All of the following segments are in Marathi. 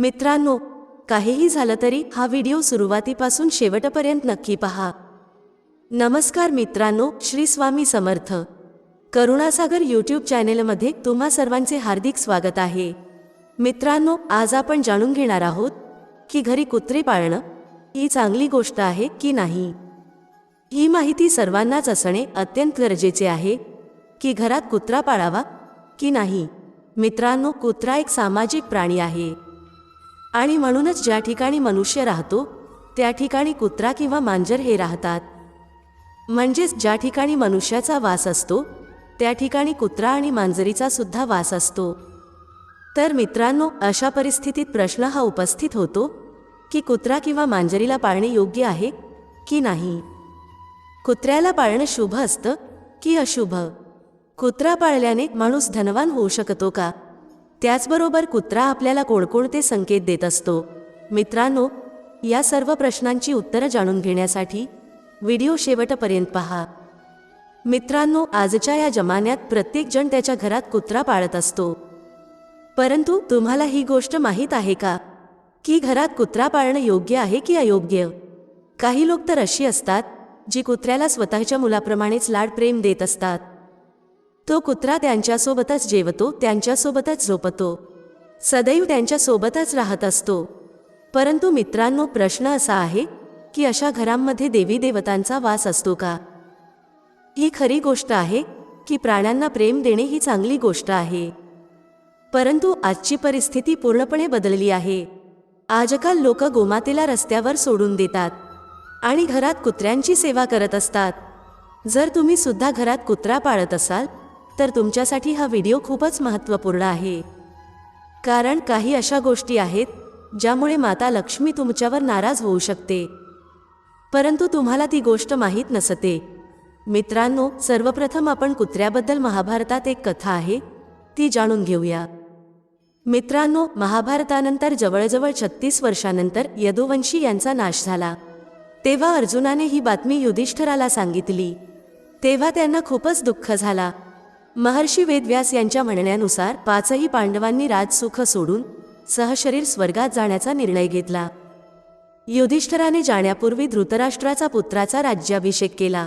मित्रांनो काहीही झालं तरी हा व्हिडिओ सुरुवातीपासून शेवटपर्यंत नक्की पहा. नमस्कार मित्रांनो श्री स्वामी समर्थ. करुणासागर यूट्यूब चॅनेलमध्ये तुम्हा सर्वांचे हार्दिक स्वागत आहे. मित्रांनो आज आपण जाणून घेणार आहोत की घरी कुत्रे पाळणं ही चांगली गोष्ट आहे की नाही? ही माहिती सर्वांनाच असणे अत्यंत गरजेचे आहे की घरात कुत्रा पाळावा की नाही? मित्रांनो कुत्रा एक सामाजिक प्राणी आहे. आणि म्हणूनच ज्या ठिकाणी मनुष्य राहतो त्या ठिकाणी कुत्रा किंवा मांजर हे राहतात. म्हणजेच ज्या ठिकाणी मनुष्याचा वास असतो त्या ठिकाणी कुत्रा आणि मांजरीचा सुद्धा वास असतो. तर मित्रांनो अशा परिस्थितीत प्रश्न हा उपस्थित होतो की कुत्रा किंवा मांजरीला पाळणे योग्य आहे की नाही? कुत्र्याला पाळणं शुभ असतं की अशुभ? कुत्रा पाळल्याने माणूस धनवान होऊ शकतो का? त्याचबरोबर कुत्रा आपल्याला कोणकोणते संकेत देत असतो. मित्रांनो या सर्व प्रश्नांची उत्तरं जाणून घेण्यासाठी व्हिडिओ शेवटपर्यंत पहा. मित्रांनो आजच्या या जमान्यात प्रत्येकजण त्याच्या घरात कुत्रा पाळत असतो. परंतु तुम्हाला ही गोष्ट माहीत आहे का? की घरात कुत्रा पाळणं योग्य आहे की अयोग्य? काही लोक तर अशी असतात जी कुत्र्याला स्वतःच्या मुलाप्रमाणेच लाड प्रेम देत असतात. तो कुत्रा त्यांच्यासोबतच जेवतो त्यांच्यासोबतच झोपतो. सदैव त्यांच्यासोबतच राहत असतो. परंतु मित्रांनो प्रश्न असा आहे की अशा घरांमध्ये देवी देवतांचा वास असतो का? ही खरी गोष्ट आहे की प्राण्यांना प्रेम देणे ही चांगली गोष्ट आहे. परंतु आजची परिस्थिती पूर्णपणे बदलली आहे. आजकाल लोक गोमातेला रस्त्यावर सोडून देतात आणि घरात कुत्र्यांची सेवा करत असतात. जर तुम्ही सुद्धा घरात कुत्रा पाळत असाल तर तुमच्यासाठी हा व्हिडिओ खूपच महत्त्वपूर्ण आहे. कारण काही अशा गोष्टी आहेत ज्यामुळे माता लक्ष्मी तुमच्यावर नाराज होऊ शकते. परंतु तुम्हाला ती गोष्ट माहीत नसते. मित्रांनो सर्वप्रथम आपण कुत्र्याबद्दल महाभारतात एक कथा आहे ती जाणून घेऊया. मित्रांनो महाभारतानंतर जवळजवळ छत्तीस वर्षानंतर यदुवंशी यांचा नाश झाला. तेव्हा अर्जुनाने ही बातमी युधिष्ठराला सांगितली. तेव्हा त्यांना खूपच दुःख झाला. महर्षी वेदव्यास यांच्या म्हणण्यानुसार पाचही पांडवांनी राजसुख सोडून सहशरीर स्वर्गात जाण्याचा निर्णय घेतला. युधिष्ठराने जाण्यापूर्वी धृतराष्ट्राचा पुत्राचा राज्याभिषेक केला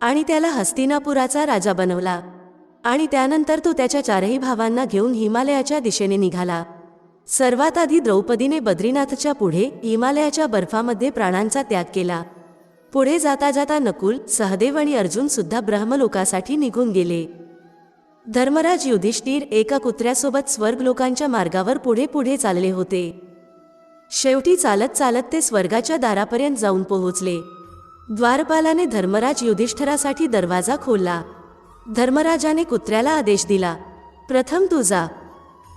आणि त्याला हस्तिनापुराचा राजा बनवला आणि त्यानंतर तो त्याच्या चारही भावांना घेऊन हिमालयाच्या दिशेने निघाला. सर्वात आधी द्रौपदीने बद्रीनाथच्या पुढे हिमालयाच्या बर्फामध्ये प्राणांचा त्याग केला. पुढे जाता जाता नकुल सहदेव आणि अर्जुन सुद्धा ब्रह्मलोकासाठी निघून गेले. धर्मराज युधिष्ठिर एका कुत्र्यासोबत स्वर्ग लोकांच्या मार्गावर पुढे पुढे चालले होते. शेवटी चालत चालत ते स्वर्गाच्या दारापर्यंत जाऊन पोहोचले. द्वारपालाने धर्मराज युधिष्ठरासाठी दरवाजा खोलला. धर्मराजाने कुत्र्याला आदेश दिला प्रथम तुझा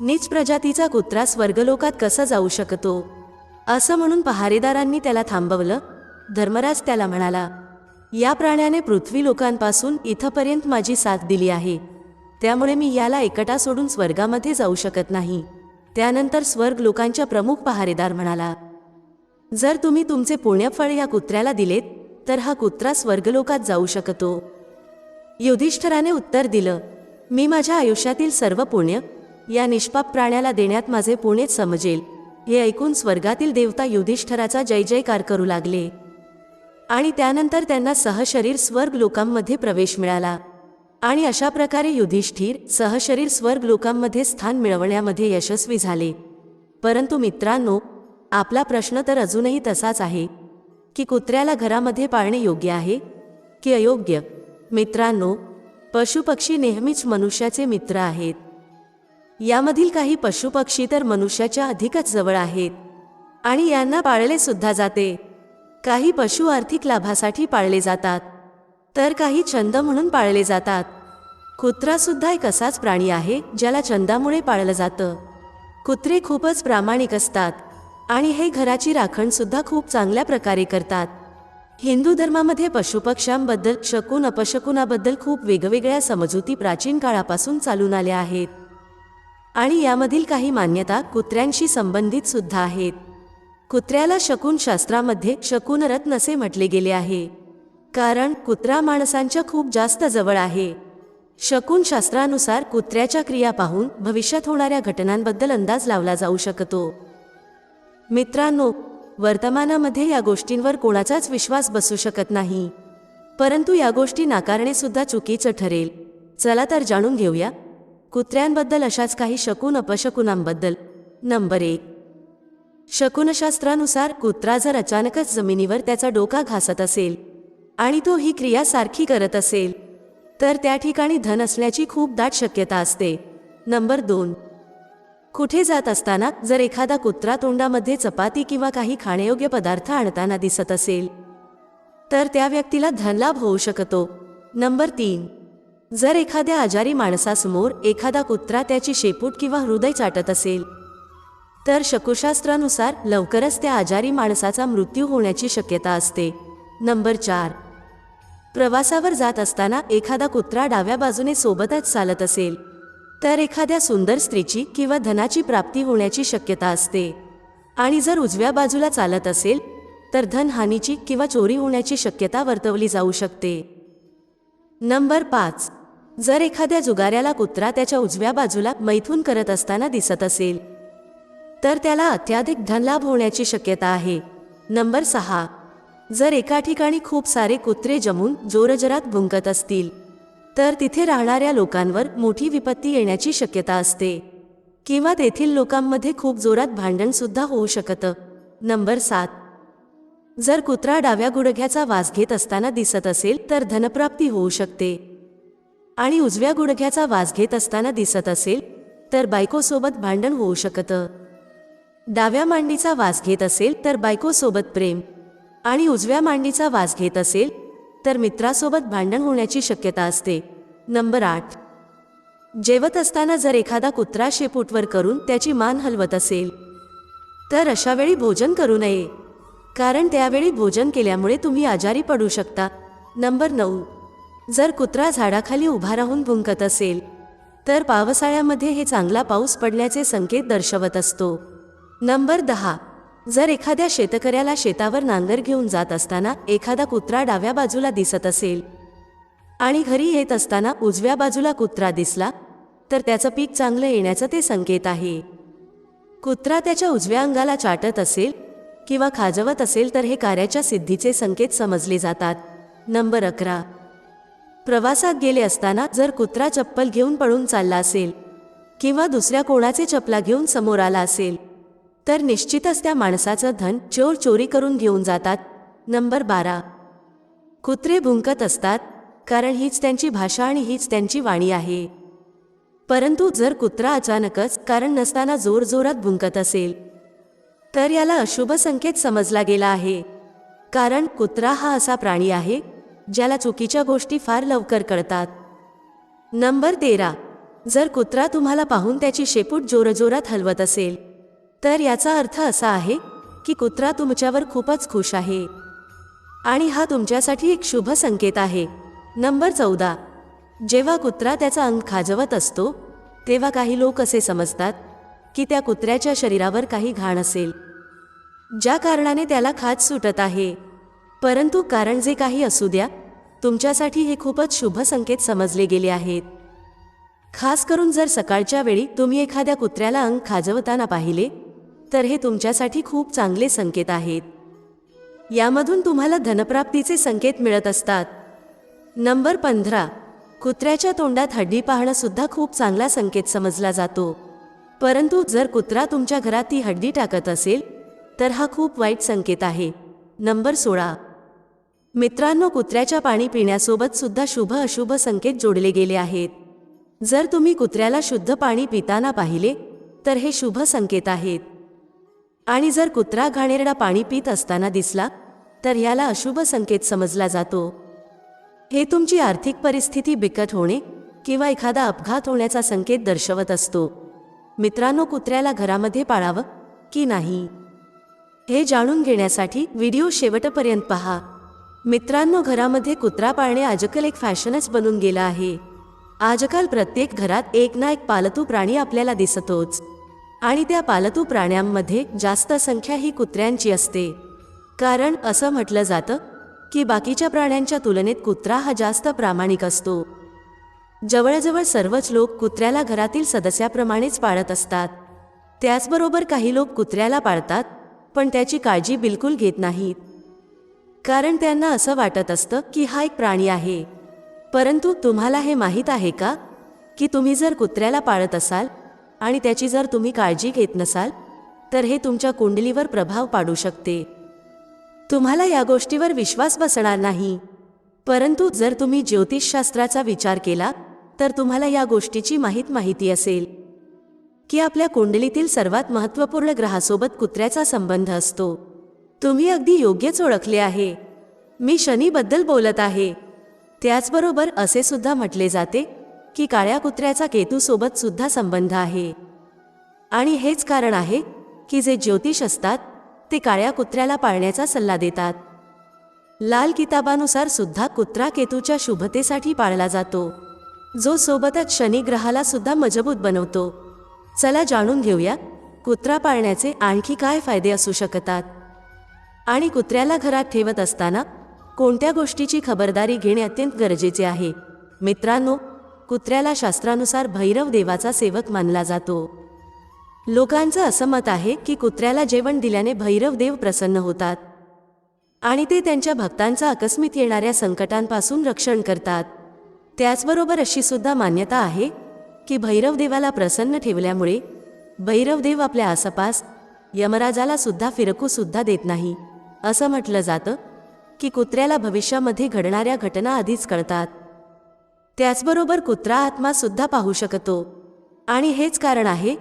नीच प्रजातीचा कुत्रा स्वर्गलोकात कसा जाऊ शकतो? असं म्हणून पहारेदारांनी त्याला थांबवलं. धर्मराज त्याला म्हणाला या प्राण्याने पृथ्वी लोकांपासून इथपर्यंत माझी साथ दिली आहे. त्यामुळे मी याला एकटा सोडून स्वर्गामध्ये जाऊ शकत नाही. त्यानंतर स्वर्ग लोकांच्या प्रमुख पहारेदार म्हणाला जर तुम्ही तुमचे पुण्यफळ या कुत्र्याला दिलेत तर हा कुत्रा स्वर्गलोकात जाऊ शकतो. युधिष्ठराने उत्तर दिलं मी माझ्या आयुष्यातील सर्व पुण्य या निष्पाप प्राण्याला देण्यात माझे पुणेच समजेल. हे ऐकून स्वर्गातील देवता युधिष्ठराचा जय जयकार करू लागले. आणि त्यानंतर त्यांना सहशरीर स्वर्ग लोकांमध्ये प्रवेश मिळाला. आणि अशा प्रकारे युधिष्ठिर सहशरीर स्वर्ग लोकांमध्ये स्थान मिळवण्यामध्ये यशस्वी झाले. परंतु मित्रांनो आपला प्रश्न तर अजूनही तसाच आहे की कुत्र्याला घरामध्ये पाळणे योग्य आहे? की अयोग्य? मित्रांनो पशुपक्षी नेहमीच मनुष्याचे मित्र आहेत. यामधील काही पशुपक्षी तर मनुष्याच्या अधिकच जवळ आहेत. आणि यांना पाळले सुद्धा जाते. काही पशु आर्थिक लाभासाठी पाळले जातात. तर काही छंद म्हणून पाळले जातात. कुत्रासुद्धा एक असाच प्राणी आहे ज्याला छंदामुळे पाळलं जातं. कुत्रे खूपच प्रामाणिक असतात आणि हे घराची राखणसुद्धा खूप चांगल्या प्रकारे करतात. हिंदू धर्मामध्ये पशुपक्ष्यांबद्दल शकून अपशकुनाबद्दल खूप वेगवेगळ्या समजुती प्राचीन काळापासून चालून आल्या आहेत. आणि यामधील काही मान्यता कुत्र्यांशी संबंधित सुद्धा आहेत. कुत्र्याला शकून शास्त्रामध्ये शकूनरत्न असे म्हटले गेले आहे. कारण कुत्रा माणसांच्या खूप जास्त जवळ आहे. शकून शास्त्रानुसार कुत्र्याच्या क्रिया पाहून भविष्यात होणाऱ्या घटनांबद्दल अंदाज लावला जाऊ शकतो. मित्रांनो वर्तमानामध्ये या गोष्टींवर कोणाचाच विश्वास बसू शकत नाही. परंतु या गोष्टी नाकारणे सुद्धा चुकीचं ठरेल. चला तर जाणून घेऊया. कुत्र्यांबद्दल अशाच काही शकून अपशकुनांबद्दल. नंबर एक. शकुनशास्त्रानुसार कुत्रा जर अचानकच जमिनीवर त्याचा डोका घासत असेल आणि तो ही क्रिया सारखी करत असेल तर त्या ठिकाणी धन असण्याची खूप दाट शक्यता असते. नंबर दोन. कुठे जात असताना जर एखादा कुत्रा तोंडामध्ये चपाती किंवा काही खाण्यायोग्य पदार्थ आणताना दिसत असेल तर त्या व्यक्तीला धनलाभ होऊ शकतो. नंबर तीन. जर एखाद्या आजारी माणसासमोर एखादा कुत्रा त्याची शेपूट किंवा हृदय चाटत असेल तर शकुशास्त्रानुसार लवकरच त्या आजारी माणसाचा मृत्यू होण्याची शक्यता असते. नंबर चार. प्रवासावर जात असताना एखादा कुत्रा डाव्या बाजूने सोबतच चालत असेल. तर एखाद्या सुंदर स्त्रीची किंवा धनाची प्राप्ती होण्याची शक्यता असते. आणि जर उजव्या बाजूला चालत असेल तर धनहानीची किंवा चोरी होण्याची शक्यता वर्तवली जाऊ शकते. नंबर पाच. जर एखाद्या जुगाऱ्याला कुत्रा त्याच्या उजव्या बाजूला मैथून करत असताना दिसत असेल तर त्याला अत्याधिक धनलाभ होण्याची शक्यता आहे. नंबर सहा. जर एका ठिकाणी खूप सारे कुत्रे जमून जोरजरात भुंकत असतील तर तिथे राहणाऱ्या लोकांवर मोठी विपत्ती येण्याची शक्यता असते. किंवा तेथील लोकांमध्ये खूप जोरात भांडणसुद्धा होऊ शकतं. नंबर सात. जर कुत्रा डाव्या गुडघ्याचा वास घेत असताना दिसत असेल तर धनप्राप्ती होऊ शकते. आणि उजव्या गुडघ्याचा वास घेत असताना दिसत असेल तर बायकोसोबत भांडण होऊ शकतं. डाव्या मांडीचा वास घेत असेल तर बायकोसोबत प्रेम. आणि उजव्या मांडीचा वास घेत असेल तर मित्रासोबत भांडण होण्याची शक्यता असते. नंबर आठ. जेवत असताना जर एखादा कुत्रा शेपूटवर करून त्याची मान हलवत असेल तर अशावेळी भोजन करू नये. कारण त्यावेळी भोजन केल्यामुळे तुम्ही आजारी पडू शकता. नंबर नऊ. जर कुत्रा झाडाखाली उभा राहून भुंकत असेल तर पावसाळ्यामध्ये हे चांगला पाऊस पडण्याचे संकेत दर्शवत असतो. नंबर दहा. जर एखाद्या शेतकऱ्याला शेतावर नांगर घेऊन जात असताना एखादा कुत्रा डाव्या बाजूला दिसत असेल आणि घरी येत असताना उजव्या बाजूला कुत्रा दिसला तर त्याचं पीक चांगलं येण्याचं ते संकेत आहे. कुत्रा त्याच्या उजव्या अंगाला चाटत असेल किंवा खाजवत असेल तर हे कार्याच्या सिद्धीचे संकेत समजले जातात. नंबर अकरा. प्रवासात गेले असताना जर कुत्रा चप्पल घेऊन पळून चालला असेल किंवा दुसऱ्या कोणाचे चपला घेऊन समोर आला असेल तर निश्चितच त्या माणसाचं धन चोर चोरी करून घेऊन जातात. नंबर बारा. कुत्रे भुंकत असतात कारण हीच त्यांची भाषा आणि हीच त्यांची वाणी आहे. परंतु जर कुत्रा अचानकच कारण नसताना जोरजोरात भुंकत असेल तर याला अशुभ संकेत समजला गेला आहे. कारण कुत्रा हा असा प्राणी आहे ज्याला चुकीच्या गोष्टी फार लवकर कळतात. नंबर तेरा. जर कुत्रा तुम्हाला पाहून त्याची शेपूट जोरजोरात हलवत असेल तर याचा अर्थ असा आहे की कुत्रा तुमच्यावर खूपच खुश आहे. आणि हा तुमच्यासाठी एक शुभ संकेत आहे. नंबर चौदा. जेव्हा कुत्रा त्याचा अंग खाजवत असतो तेव्हा काही लोक असे समजतात की त्या कुत्र्याच्या शरीरावर काही घाण असेल. ज्या कारणाने त्याला खाज सुटत आहे. परंतु कारण जे काही असू द्या तुमच्यासाठी हे खूपच शुभ संकेत समजले गेले आहेत. खास करून जर सकाळच्या वेळी तुम्ही एखाद्या कुत्र्याला अंग खाजवताना पाहिले तर हे तुमच्यासाठी खूप चांगले संकेत आहेत. यामधून तुम्हाला धनप्राप्तीचे संकेत मिळत असतात. नंबर पंधरा. कुत्र्याच्या तोंडात हड्डी पाहणं सुद्धा खूप चांगला संकेत समजला जातो. परंतु जर कुत्रा तुमच्या घरात ती हड्डी टाकत असेल तर हा खूप वाईट संकेत आहे. नंबर सोळा. मित्रांनो कुत्र्याच्या पाणी पिण्यासोबत सुद्धा शुभ अशुभ संकेत जोडले गेले आहेत. जर तुम्ही कुत्र्याला शुद्ध पाणी पिताना पाहिले तर हे शुभ संकेत आहेत. आणि जर कुत्रा घाणेरडा पाणी पित असताना दिसला तर ह्याला अशुभ संकेत समजला जातो. हे तुमची आर्थिक परिस्थिती बिकट होणे किंवा एखादा अपघात होण्याचा संकेत दर्शवत असतो. मित्रांनो कुत्र्याला घरामध्ये पाळावं की नाही? हे जाणून घेण्यासाठी व्हिडिओ शेवटपर्यंत पहा. मित्रांनो घरामध्ये कुत्रा पाळणे आजकाल एक फॅशनच बनून गेला आहे. आजकाल प्रत्येक घरात एक ना एक पालतू प्राणी आपल्याला दिसतोच. आणि त्या पालतू प्राण्यांमध्ये जास्त संख्या ही कुत्र्यांची असते. कारण असं म्हटलं जातं की बाकीच्या प्राण्यांच्या तुलनेत कुत्रा हा जास्त प्रामाणिक असतो. जवळजवळ सर्वच लोक कुत्र्याला घरातील सदस्याप्रमाणेच पाळत असतात. त्याचबरोबर काही लोक कुत्र्याला पाळतात पण त्याची काळजी बिलकुल घेत नाहीत. कारण त्यांना असं वाटत असतं की हा एक प्राणी आहे. परंतु तुम्हाला हे माहीत आहे का? की तुम्ही जर कुत्र्याला पाळत असाल आणि त्याची जर तुम्ही काळजी घेत नसाल तर हे तुमच्या कुंडलीवर प्रभाव पाडू शकते. तुम्हाला या गोष्टीवर विश्वास बसणार नाही. परंतु जर तुम्ही ज्योतिषशास्त्राचा विचार केला तर तुम्हाला या गोष्टीची माहीत माहिती असेल. की आपल्या कुंडलीतील सर्वात महत्त्वपूर्ण ग्रहासोबत कुत्र्याचा संबंध असतो. तुम्ही अगदी योग्यच ओळखले आहे. मी शनीबद्दल बोलत आहे. त्याचबरोबर असे सुद्धा म्हटले जाते की काळ्या कुत्र्याचा केतूसोबत सुद्धा संबंध आहे. आणि हेच कारण आहे की जे ज्योतिष असतात ते काळ्या कुत्र्याला पाळण्याचा सल्ला देतात. लाल किताबानुसार सुद्धा कुत्रा केतूच्या शुभतेसाठी पाळला जातो. जो सोबतच शनिग्रहाला सुद्धा मजबूत बनवतो. चला जाणून घेऊया कुत्रा पाळण्याचे आणखी काय फायदे असू शकतात? आणि कुत्र्याला घरात ठेवत असताना कोणत्या गोष्टीची खबरदारी घेणे अत्यंत गरजेचे आहे? मित्रांनो कुत्र्याला शास्त्रानुसार भैरव देवाचा सेवक मानला जातो. लोकांचं असं मत आहे की कुत्र्याला जेवण दिल्याने भैरव देव प्रसन्न होतात. आणि ते त्यांच्या भक्तांचा आकस्मित येणाऱ्या संकटांपासून रक्षण करतात. त्याचबरोबर अशी सुद्धा मान्यता आहे की भैरवदेवाला प्रसन्न ठेवल्यामुळे भैरवदेव आपल्या आसपास यमराजाला सुद्धा फिरकू सुद्धा देत नाही. असं म्हटलं जातं की कुत्र्याला भविष्यामध्ये घडणाऱ्या घटना आधीच कळतात. त्याचबरोबर कुत्रा आत्मा सुद्धा पाहू शकतो. आणि हेच कारण आहे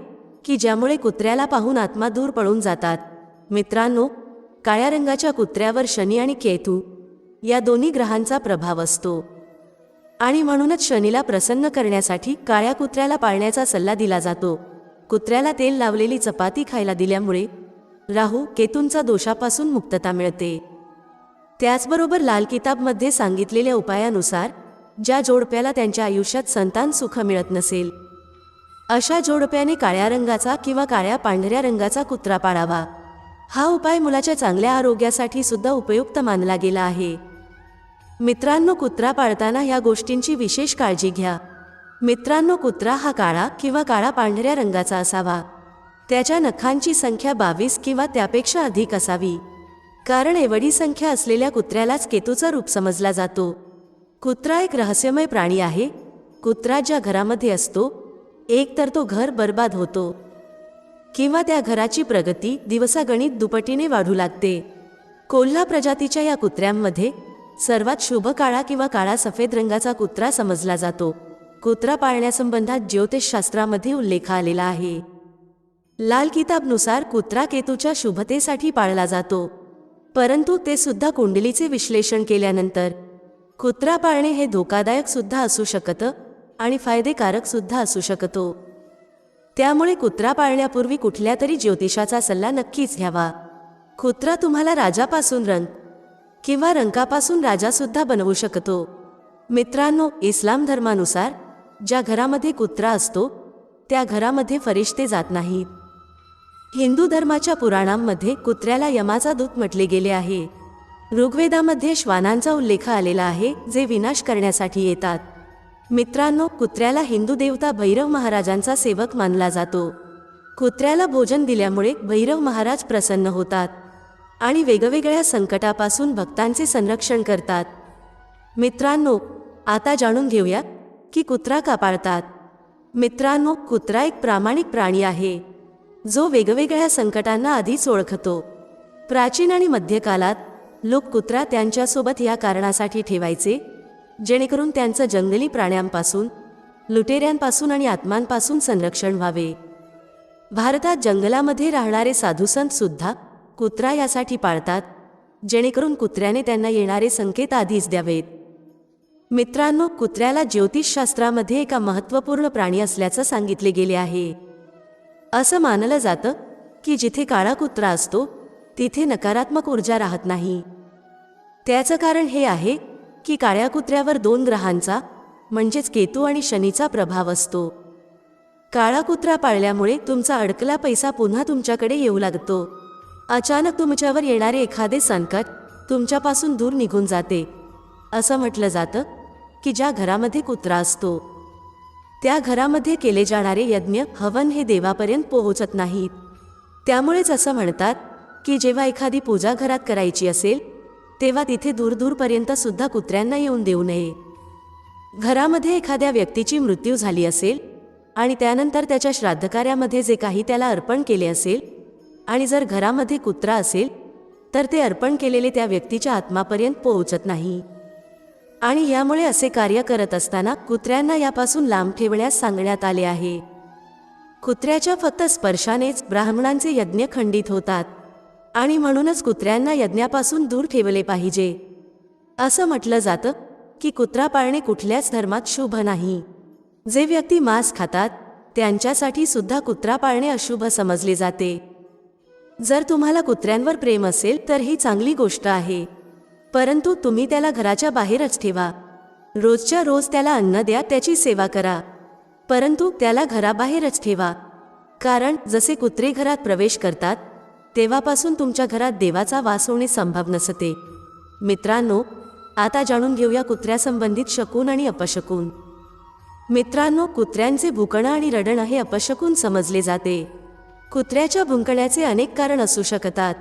की ज्यामुळे कुत्र्याला पाहून आत्मा दूर पळून जातात. मित्रांनो काळ्या रंगाच्या कुत्र्यावर शनी आणि केतू या दोन्ही ग्रहांचा प्रभाव असतो. आणि म्हणूनच शनीला प्रसन्न करण्यासाठी काळ्या कुत्र्याला पाळण्याचा सल्ला दिला जातो. कुत्र्याला तेल लावलेली चपाती खायला दिल्यामुळे राहू केतूंचा दोषापासून मुक्तता मिळते. त्याचबरोबर लाल किताबमध्ये सांगितलेल्या उपायानुसार ज्या जोडप्याला त्यांच्या आयुष्यात संतान सुख मिळत नसेल अशा जोडप्याने काळ्या रंगाचा किंवा काळ्या पांढऱ्या रंगाचा कुत्रा पाळावा. हा उपाय मुलाच्या चांगल्या आरोग्यासाठी सुद्धा उपयुक्त मानला गेला आहे. मित्रांनो कुत्रा पाळताना ह्या गोष्टींची विशेष काळजी घ्या. मित्रांनो कुत्रा हा काळा किंवा काळा पांढऱ्या रंगाचा असावा. त्याच्या नखांची संख्या बावीस किंवा त्यापेक्षा अधिक असावी. कारण एवढी संख्या असलेल्या कुत्र्यालाच केतूचा रूप समजला जातो. कुत्रा एक रहस्यमय प्राणी आहे. कुत्रा ज्या घरामध्ये असतो एक तर तो घर बर्बाद होतो. किंवा त्या घराची प्रगती दिवसागणित दुपटीने वाढू लागते. कोल्हा प्रजातीच्या या कुत्र्यांमध्ये सर्वात शुभ काळा किंवा काळा सफेद रंगाचा कुत्रा समजला जातो. कुत्रा पाळण्यासंबंधात ज्योतिषशास्त्रामध्ये उल्लेख आलेला आहे. लाल किताबनुसार कुत्रा केतूच्या शुभतेसाठी पाळला जातो. परंतु ते सुद्धा कुंडलीचे विश्लेषण केल्यानंतर कुत्रा पाळणे हे धोकादायक सुद्धा असू शकतं आणि फायदेकारक सुद्धा असू शकतो. त्यामुळे कुत्रा पाळण्यापूर्वी कुठल्या तरी ज्योतिषाचा सल्ला नक्कीच घ्यावा. कुत्रा तुम्हाला राजापासून रंग किंवा रंकापासून राजासुद्धा बनवू शकतो. मित्रांनो इस्लाम धर्मानुसार ज्या घरामध्ये कुत्रा असतो त्या घरामध्ये फरिश्ते जात नाहीत. हिंदू धर्माच्या पुराणांमध्ये कुत्र्याला यमाचा दूत म्हटले गेले आहे. ऋग्वेदामध्ये श्वानांचा उल्लेख आलेला आहे जे विनाश करण्यासाठी येतात. मित्रांनो कुत्र्याला हिंदू देवता भैरव महाराजांचा सेवक मानला जातो. कुत्र्याला भोजन दिल्यामुळे भैरव महाराज प्रसन्न होतात आणि वेगवेगळ्या संकटापासून भक्तांचे संरक्षण करतात. मित्रांनो आता जाणून घेऊया की कुत्रा का पाळतात मित्रांनो कुत्रा एक प्रामाणिक प्राणी आहे. जो वेगवेगळ्या संकटांना आधीच ओळखतो. प्राचीन आणि मध्यकालात लोक कुत्रा त्यांच्यासोबत या कारणासाठी ठेवायचे जेणेकरून त्यांचं जंगली प्राण्यांपासून लुटेऱ्यांपासून आणि आत्मांपासून संरक्षण व्हावे. भारतात जंगलामध्ये राहणारे साधुसंत सुद्धा कुत्रा यासाठी पाळतात जेणेकरून कुत्र्याने त्यांना येणारे संकेत आधीच द्यावेत. मित्रांनो कुत्र्याला ज्योतिषशास्त्रामध्ये एका महत्त्वपूर्ण प्राणी असल्याचं सांगितले गेले आहे. असं मानलं जातं की जिथे काळा कुत्रा असतो तिथे नकारात्मक ऊर्जा राहत नाही. त्याचं कारण हे आहे की काळ्या कुत्र्यावर दोन ग्रहांचा म्हणजेच केतू आणि शनीचा प्रभाव असतो. काळा कुत्रा पाळल्यामुळे तुमचा अडकला पैसा पुन्हा तुमच्याकडे येऊ लागतो. अचानक तुमच्यावर येणारे एखादे संकट तुमच्यापासून दूर निघून जाते. असं म्हटलं जातं की ज्या घरामध्ये कुत्रा असतो. त्या घरामध्ये केले जाणारे यज्ञ हवन हे देवापर्यंत पोहोचत नाहीत. त्यामुळेच असं म्हणतात की जेव्हा एखादी पूजा घरात करायची असेल तेव्हा तिथे दूरदूरपर्यंत सुद्धा कुत्र्यांना येऊन देऊ नये. घरामध्ये एखाद्या व्यक्तीची मृत्यू झाली असेल आणि त्यानंतर त्याच्या श्राद्धकार्यामध्ये जे काही त्याला अर्पण केले असेल आणि जर घरामध्ये कुत्रा असेल तर ते अर्पण केलेले त्या व्यक्तीच्या आत्मापर्यंत पोहोचत नाही. आणि यामुळे असे कार्य करत असताना कुत्र्यांना यापासून लांब ठेवण्यास सांगण्यात आले आहे. कुत्र्याच्या फक्त स्पर्शानेच ब्राह्मणांचे यज्ञ खंडित होतात. आणि म्हणूनच कुत्र्यांना यज्ञापासून दूर ठेवले पाहिजे. असं म्हटलं जातं की कुत्रा पाळणे कुठल्याच धर्मात शुभ नाही. जे व्यक्ती मांस खातात त्यांच्यासाठी सुद्धा कुत्रा पाळणे अशुभ समजले जाते. जर तुम्हाला कुत्र्यांवर प्रेम असेल तर ही चांगली गोष्ट आहे. परंतु तुम्ही त्याला घराच्या बाहेरच ठेवा. रोजच्या रोज त्याला अन्न द्या त्याची सेवा करा. परंतु त्याला घराबाहेरच ठेवा. कारण जसे कुत्रे घरात प्रवेश करतात तेव्हापासून तुमच्या घरात देवाचा वास होणे संभव नसते. मित्रांनो आता जाणून घेऊया कुत्र्यासंबंधित शकून आणि अपशकून. मित्रांनो कुत्र्यांचे भुकणं आणि रडणं हे अपशकून समजले जाते. कुत्र्याच्या भुंकण्याचे अनेक कारण असू शकतात.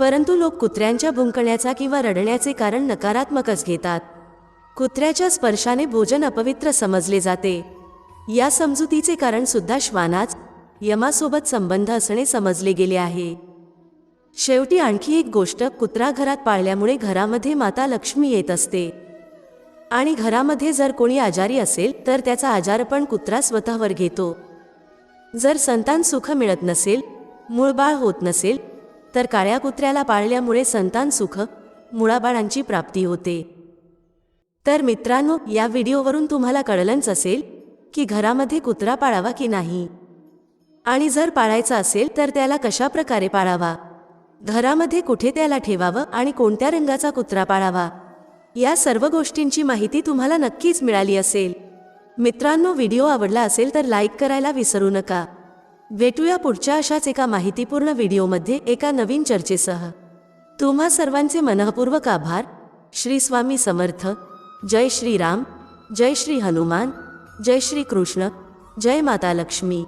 परंतु लोक कुत्र्यांच्या भुंकण्याचा किंवा रडण्याचे कारण नकारात्मकच घेतात. कुत्र्याच्या स्पर्शाने भोजन अपवित्र समजले जाते. या समजुतीचे कारण सुद्धा श्वानाच यमासोबत संबंध असणे समजले गेले आहे. शेवटी आणखी एक गोष्ट कुत्रा घरात पाळल्यामुळे घरामध्ये माता लक्ष्मी येत असते. आणि घरामध्ये जर कोणी आजारी असेल तर त्याचा आजारपण कुत्रा स्वतःवर घेतो. जर संतान सुख मिळत नसेल मूळबाळ होत नसेल तर काळ्या कुत्र्याला पाळल्यामुळे संतान सुख मुळाबाळांची प्राप्ती होते. तर मित्रांनो या व्हिडिओवरून तुम्हाला कळलंच असेल की घरामध्ये कुत्रा पाळावा की नाही? आणि जर पाळायचा असेल तर त्याला कशा प्रकारे पाळावा? घरामध्ये कुठे त्याला ठेवावं आणि कोणत्या रंगाचा कुत्रा पाळावा? या सर्व गोष्टींची माहिती तुम्हाला नक्कीच मिळाली असेल. मित्रांनो व्हिडिओ आवडला असेल तर लाईक करायला विसरू नका. भेटूया पुढच्या अशाच एका माहितीपूर्ण व्हिडिओमध्ये एका नवीन चर्चेसह. तुम्हा सर्वांचे मनःपूर्वक आभार. श्री स्वामी समर्थ. जय श्री राम. जय श्री हनुमान. जय श्री कृष्ण. जय माता लक्ष्मी.